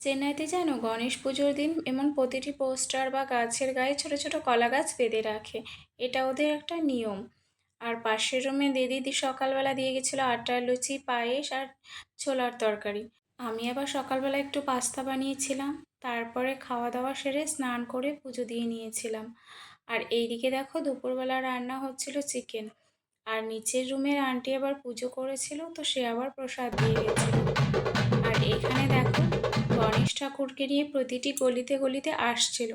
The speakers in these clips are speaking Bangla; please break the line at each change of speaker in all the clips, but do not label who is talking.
চেন্নাইতে জানো গণেশ পুজোর দিন এমন প্রতিটি পোস্টার বা গাছের গায়ে ছোট ছোট কলা গাছ বেঁধে রাখে। এটা ওদের একটা নিয়ম। আর পাশের রুমে দিদি সকালবেলা দিয়ে গেছিল আটার লুচি, পায়েস আর ছোলার তরকারি। আমি আবার সকালবেলা একটু পাস্তা বানিয়েছিলাম। তারপরে খাওয়া দাওয়া সেরে স্নান করে পুজো দিয়ে নিয়েছিলাম। আর এইদিকে দেখো দুপুরবেলা রান্না হচ্ছিল চিকেন। আর নিচের রুমের আন্টি আবার পুজো করেছিল, তো সে আবার প্রসাদ দিয়ে গেছিল। গণেশ ঠাকুরকে নিয়ে প্রতিটি গলিতে গলিতে আসছিল।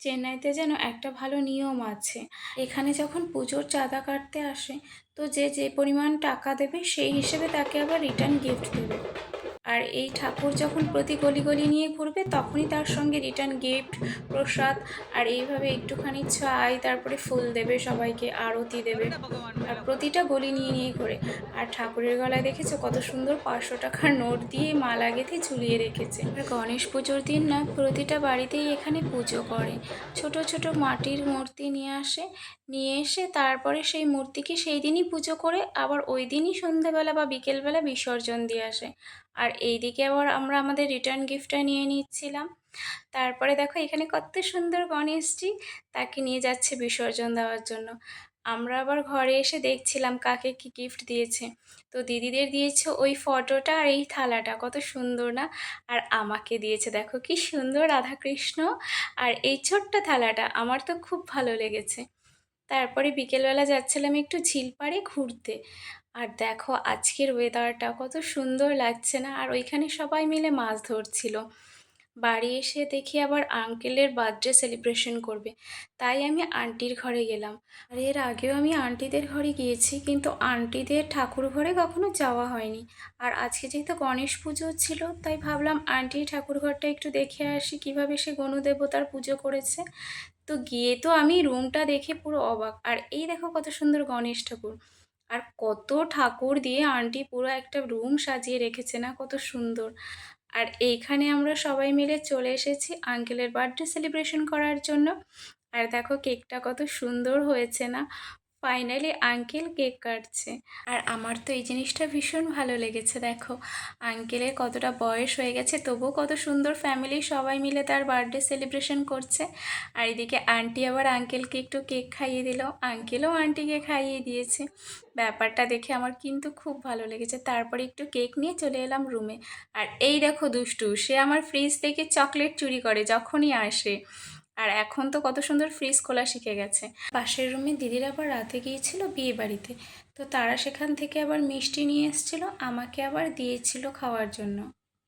চেন্নাইতে যেন একটা ভালো নিয়ম আছে। এখানে যখন পুজোর চাঁদা কাটতে আসে, তো যে যে পরিমাণ টাকা দেবে, সেই হিসেবে তাকে আবার রিটার্ন গিফট দেবে। আর এই ঠাকুর যখন প্রতি গলি গলি নিয়ে ঘুরবে, তখনই তার সঙ্গে রিটার্ন গিফট, প্রসাদ আর এইভাবে একটুখানি চাই, তারপরে ফুল দেবে, সবাইকে আরতি দেবে। আর প্রতিটা গলি নিয়ে নিয়ে ঘুরে। আর ঠাকুরের গলায় দেখেছ কত সুন্দর পাঁচশো টাকার নোট দিয়ে মালা গেঁথে ঝুলিয়ে রেখেছে। আর গণেশ পুজোর দিন না, প্রতিটা বাড়িতেই এখানে পুজো করে। ছোট ছোট মাটির মূর্তি নিয়ে আসে, নিয়ে এসে তারপরে সেই মূর্তিকে সেই দিনই পুজো করে, আবার ওই দিনই সন্ধ্যেবেলা বা বিকেলবেলা বিসর্জন দিয়ে আসে। আর এইদিকে আবার আমরা আমাদের রিটার্ন গিফটটা নিয়ে নিচ্ছিলাম। তারপরে দেখো এখানে কত সুন্দর গণেশজি তাকে নিয়ে যাচ্ছে বিসর্জন দেওয়ার জন্য। আমরা আবার ঘরে এসে দেখছিলাম কাকে কি গিফট দিয়েছে। তো দিদিদের দিয়েছে ওই ফটোটা আর এই থালাটা, কত সুন্দর না? আর আমাকে দিয়েছে, দেখো কি সুন্দর রাধাকৃষ্ণ। আর এই ছোট্ট থালাটা আমার তো খুব ভালো লেগেছে। তারপরে বিকেলবেলা যাচ্ছিলাম একটু ঝিল পাড়ে ঘুরতে। আর দেখো আজকের ওয়েদারটা কত সুন্দর লাগছে না? আর ওইখানে সবাই মিলে মাছ ধরছিল। বাড়ি এসে দেখি আবার আঙ্কেলের বার্থডে সেলিব্রেশন করবে। তাই আমি আন্টির ঘরে গেলাম। আর এর আগেও আমি আন্টিদের ঘরে গিয়েছি, কিন্তু আন্টিদের ঠাকুর ঘরে কখনো যাওয়া হয়নি। আর আজকে যেহেতু গণেশ পুজো ছিল, তাই ভাবলাম আন্টির ঠাকুর ঘরটা একটু দেখে আসি, কীভাবে সে গণদেবতার পুজো করেছে। তো গিয়ে তো আমি রুমটা দেখে পুরো অবাক। আর এই দেখো কত সুন্দর গণেশ ঠাকুর। আর কত ঠাকুর দিয়ে আন্টি পুরো একটা রুম সাজিয়ে রেখেছে না, কত সুন্দর। আর এইখানে আমরা সবাই মিলে চলে এসেছি আঙ্কেলের বার্থডে সেলিব্রেশন করার জন্য। আর দেখো কেকটা কত সুন্দর হয়েছে না ফাইনালি আঙ্কেল কেক কাটছে। আর আমার তো এই জিনিসটা ভীষণ ভালো লেগেছে, দেখো। আঙ্কেলের কতটা বয়স হয়ে গেছে, তবুও কত সুন্দর ফ্যামিলি সবাই মিলে তার বার্থডে সেলিব্রেশন করছে। আর এদিকে আন্টি আবার আঙ্কেলকে একটু কেক খাইয়ে দিল। আঙ্কেলও আন্টিকে খাইয়ে দিয়েছে। ব্যাপারটা দেখে আমার কিন্তু খুব ভালো লেগেছে। তারপরে একটু কেক নিয়ে চলে এলাম রুমে আর এই দেখো দুষ্টু, সে আমার ফ্রিজ থেকে চকলেট চুরি করে, যখনই আসে। আর এখন তো কত সুন্দর ফ্রিজ খোলা শিখে গেছে। পাশের রুমে দিদির আবার রাতে গিয়েছিল বিয়ে বাড়িতে। তো তারা সেখান থেকে আবার মিষ্টি নিয়ে এসেছিল, আমাকে আবার দিয়েছিল খাওয়ার জন্য।